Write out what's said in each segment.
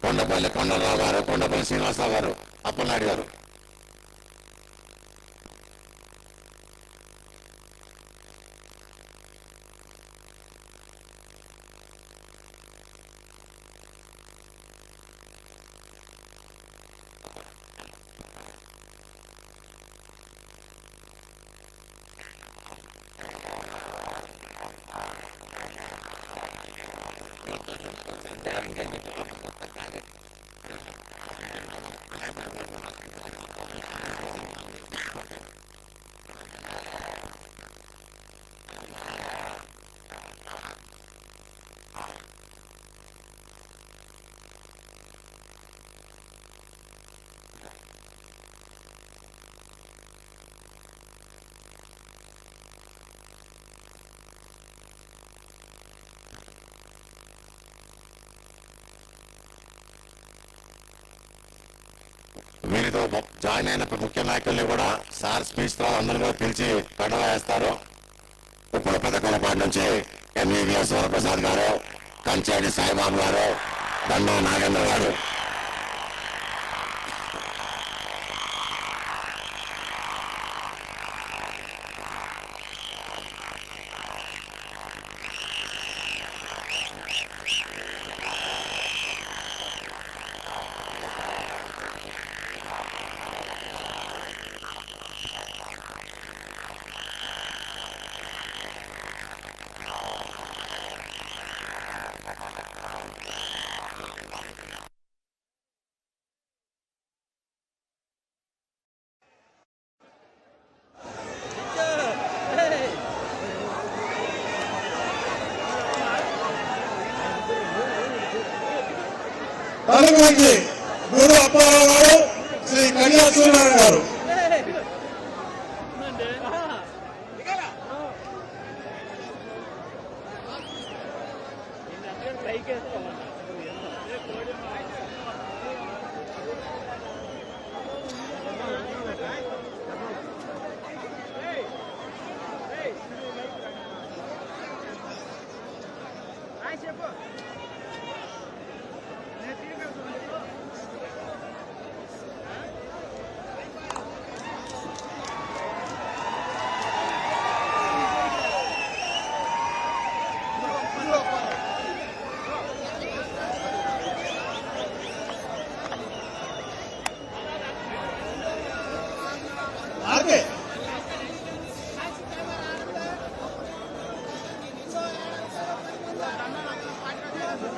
కొండపల్లి కొండలరావు గారు కొండపల్లి శ్రీనివాసరావు గారు అప్పలనాయుడు గారు వీరితో జాయిన్ అయిన ముఖ్య నాయకుల్ని కూడా సార్ స్పీచ్తో అందరూ కూడా పిలిచి కండవ వేస్తారు. ఇప్పుడు పెద్దకొలపాటి నుంచి ఎంఈబిఎస్ వరప్రసాద్ గారు కంచేటి సాయిబాబు గారు దండ నాగేంద్ర గారు. తదుపరి గురు అప్పారావు గారు శ్రీ కళ్యాణ సూర్యనారాయణ గారు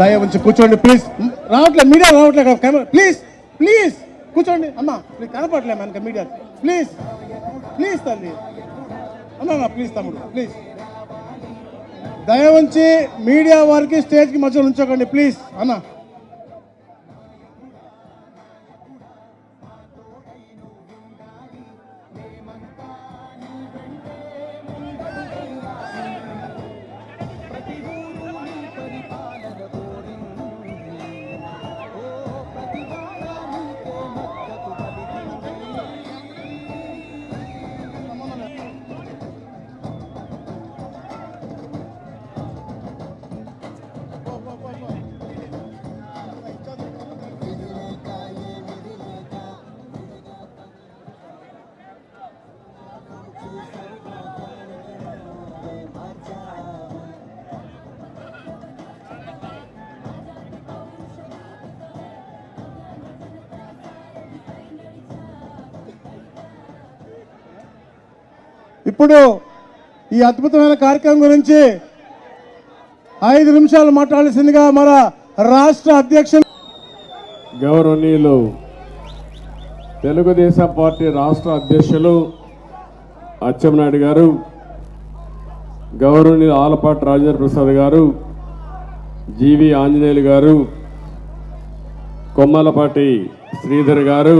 దయ ఉంచి కూర్చోండి ప్లీజ్ రావట్లేదు మీడియా రావట్లేదు కెమెరా ప్లీజ్ ప్లీజ్ కూర్చోండి. అమ్మా మీకు కనపడలే మనకి మీడియా ప్లీజ్ ప్లీజ్ తల్లి. అమ్మా ప్లీజ్ తమ్ముడు ప్లీజ్ దయ ఉంచి మీడియా వారికి స్టేజ్కి మధ్యలో ఉంచకండి ప్లీజ్ అన్నా ఇప్పుడు ఈ అద్భుతమైన కార్యక్రమం గురించి ఐదు నిమిషాలు మాట్లాడాల్సిందిగా మన రాష్ట్ర అధ్యక్షులు గౌరవనీయులు తెలుగుదేశం పార్టీ రాష్ట్ర అధ్యక్షులు అచ్చెంనాయుడు గారు గౌరవనీయులు ఆలపాటి రాజేంద్ర ప్రసాద్ గారు జీవి ఆంజనేయులు గారు కొమ్మలపాటి శ్రీధర్ గారు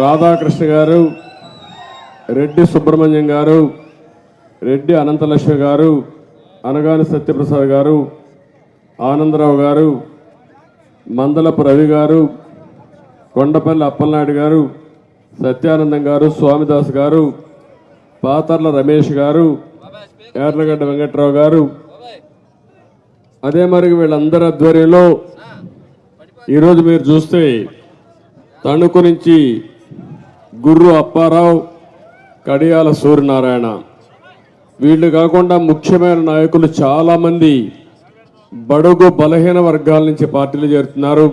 రాధాకృష్ణ గారు రెడ్డి సుబ్రహ్మణ్యం గారు రెడ్డి అనంతలక్ష్మి గారు అనగాని సత్యప్రసాద్ గారు ఆనందరావు గారు మందలపు రవి గారు కొండపల్లి అప్పలనాయుడు గారు సత్యానందం గారు స్వామిదాస్ గారు పాతర్ల రమేష్ గారు యార్లగడ్డ వెంకట్రావు గారు. అదే మరి వీళ్ళందరి ఆధ్వర్యంలో ఈరోజు మీరు చూస్తే తణుకు నుంచి గుర్రు అప్పారావు కడియాల సూర్యనారాయణ. వీళ్ళు కాకుండా ముఖ్యమైన నాయకులు చాలామంది బడుగు బలహీన వర్గాల నుంచి పార్టీలు చేరుతున్నారు.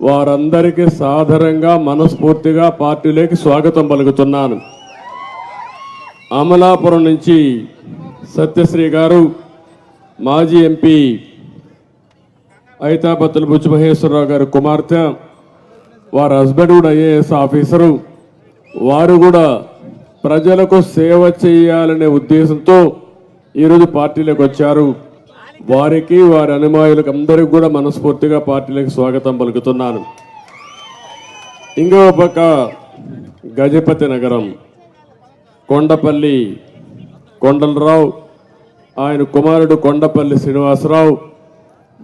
వారందరికీ సాధారణంగా మనస్ఫూర్తిగా పార్టీలోకి స్వాగతం పలుకుతున్నాను. అమలాపురం నుంచి సత్యశ్రీ గారు మాజీ ఎంపీ ఐతాపత్తుల బుజ్జి మహేశ్వరరావు గారి కుమార్తె వారి హస్బెండ్ కూడా ఐఏఎస్ ఆఫీసరు. వారు కూడా ప్రజలకు సేవ చేయాలనే ఉద్దేశంతో ఈరోజు పార్టీలోకి వచ్చారు. వారికి వారి అనుమాయులకు అందరికి కూడా మనస్ఫూర్తిగా పార్టీలకు స్వాగతం పలుకుతున్నాను. ఇంకో పక్క గజపతి నగరం కొండపల్లి కొండలరావు ఆయన కుమారుడు కొండపల్లి శ్రీనివాసరావు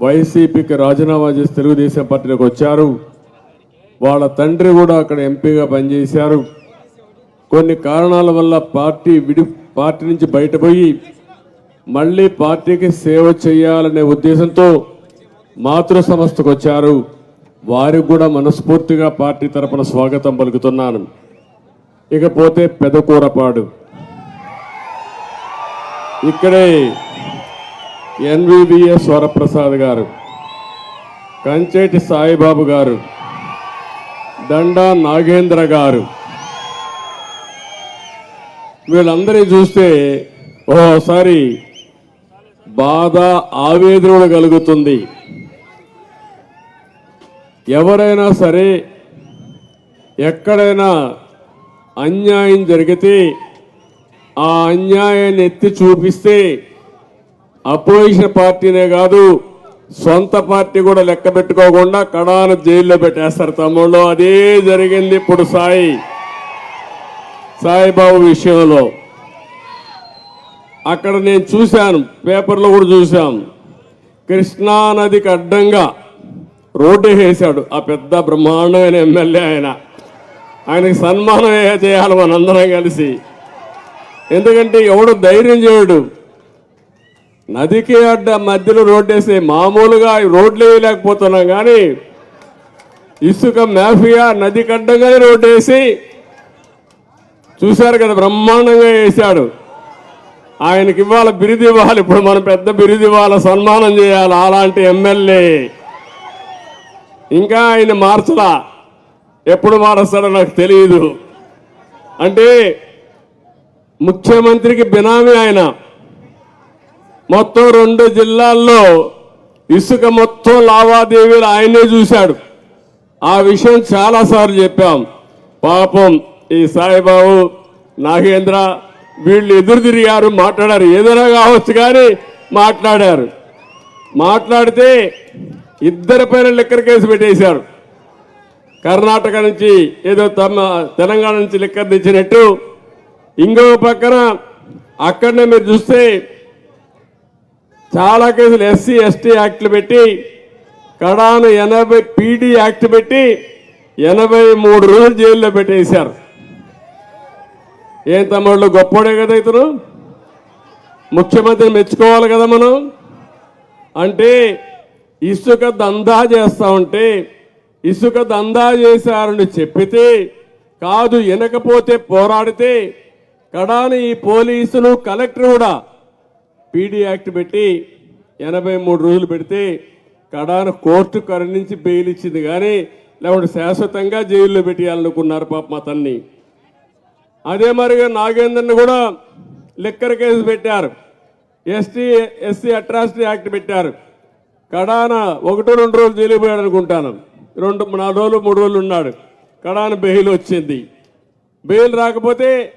వైసీపీకి రాజీనామా చేసి తెలుగుదేశం పార్టీలోకి వచ్చారు. వాళ్ళ తండ్రి కూడా అక్కడ ఎంపీగా పనిచేశారు. కొన్ని కారణాల వల్ల పార్టీ విడి పార్టీ నుంచి బయటపోయి మళ్ళీ పార్టీకి సేవ చేయాలనే ఉద్దేశంతో మాతృ సంస్థకు వచ్చారు. వారికి కూడా మనస్ఫూర్తిగా పార్టీ తరపున స్వాగతం పలుకుతున్నాను. ఇకపోతే పెదకూరపాడు ఇక్కడే ఎన్విబిఎస్ వరప్రసాద్ గారు కంచేటి సాయిబాబు గారు దండా నాగేంద్ర గారు వీళ్ళందరినీ చూస్తే ఓసారి బాధ ఆవేదన కలుగుతుంది. ఎవరైనా సరే ఎక్కడైనా అన్యాయం జరిగితే ఆ అన్యాయాన్ని ఎత్తి చూపిస్తే అపోజిషన్ పార్టీనే కాదు సొంత పార్టీ కూడా లెక్క పెట్టుకోకుండా కడాను జైల్లో పెట్టేస్తారు తమ్ముళ్ళు. అదే జరిగింది ఇప్పుడు సాయి. సాయిబాబు విషయంలో. అక్కడ నేను చూశాను పేపర్లో కూడా చూశాం కృష్ణా నదికి అడ్డంగా రోడ్డు వేసాడు ఆ పెద్ద బ్రహ్మాండమైన ఎమ్మెల్యే ఆయన. ఆయనకి సన్మానం చేయాలి మనందరం కలిసి. ఎందుకంటే ఎవడు ధైర్యం చేయడు. నదికి అడ్డ మధ్యలో రోడ్డు వేసి మామూలుగా రోడ్లు వేయలేకపోతున్నాం కానీ ఇసుక మాఫియా నదికి అడ్డంగానే రోడ్డు వేసి చూశారు కదా బ్రహ్మాండంగా వేశాడు ఆయనకి ఇవ్వాలి బిరుదు ఇవ్వాలి. ఇప్పుడు మనం పెద్ద బిరుదు ఇవ్వాలి సన్మానం చేయాలి అలాంటి ఎమ్మెల్యే. ఇంకా ఆయన మార్చలా. ఎప్పుడు మారుస్తాడో నాకు తెలియదు అంటే ముఖ్యమంత్రికి బినామీ ఆయన. మొత్తం రెండు జిల్లాల్లో ఇసుక మొత్తం లావాదేవీలు ఆయనే చూశాడు. ఆ విషయం చాలాసార్లు చెప్పాం. పాపం ఈ సాయిబాబు నాగేంద్ర వీళ్ళు ఎదురు తిరిగారు మాట్లాడారు. ఏదైనా కావచ్చు కానీ మాట్లాడారు. మాట్లాడితే ఇద్దరి పైన లిక్కర్ కేసు పెట్టేశారు. కర్ణాటక నుంచి ఏదో తమ తెలంగాణ నుంచి లిక్కర్ తెచ్చినట్టు. ఇంకో పక్కన అక్కడనే మీరు చూస్తే చాలా కేసులు ఎస్సీ ఎస్టీ యాక్ట్లు పెట్టి కడాను ఎనభై పీడీ యాక్ట్ పెట్టి ఎనభై మూడు రోజులు జైల్లో పెట్టేశారు. ఏం తమ్ముళ్ళు గొప్పోడే కదా ఇతను? ముఖ్యమంత్రిని మెచ్చుకోవాలి కదా మనం? అంటే ఇసుక దందా చేస్తా ఉంటే ఇసుక దందా చేశారని చెప్పితే కాదు వినకపోతే పోరాడితే కడాని ఈ పోలీసులు కలెక్టర్ కూడా పీడీ యాక్ట్ పెట్టి ఎనభై మూడు రోజులు పెడితే కడాన కోర్టు కరుణించి బెయిల్ ఇచ్చింది కానీ లేకుంటే శాశ్వతంగా జైల్లో పెట్టేయాలనుకున్నారు పాప అతన్ని. అదే మరిగా నాగేందర్ని కూడా లిక్కర్ కేసు పెట్టారు. ఎస్టీ ఎస్సీ అట్రాసిటీ యాక్ట్ పెట్టారు. కడాన ఒకటో రెండు రోజులు జైలుపోయాడు అనుకుంటాను. రెండు నాలుగు రోజులు మూడు రోజులు ఉన్నాడు. కడాన బెయిల్ వచ్చింది. బెయిల్ రాకపోతే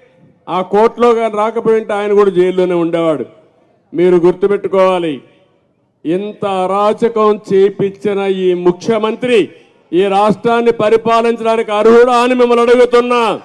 ఆ కోర్టులో కానీ రాకపోయింటే ఆయన కూడా జైల్లోనే ఉండేవాడు. మీరు గుర్తుపెట్టుకోవాలి. ఇంత అరాచకం చేపించిన ఈ ముఖ్యమంత్రి ఈ రాష్ట్రాన్ని పరిపాలించడానికి అర్హుడా అని మిమ్మల్ని అడుగుతున్నా.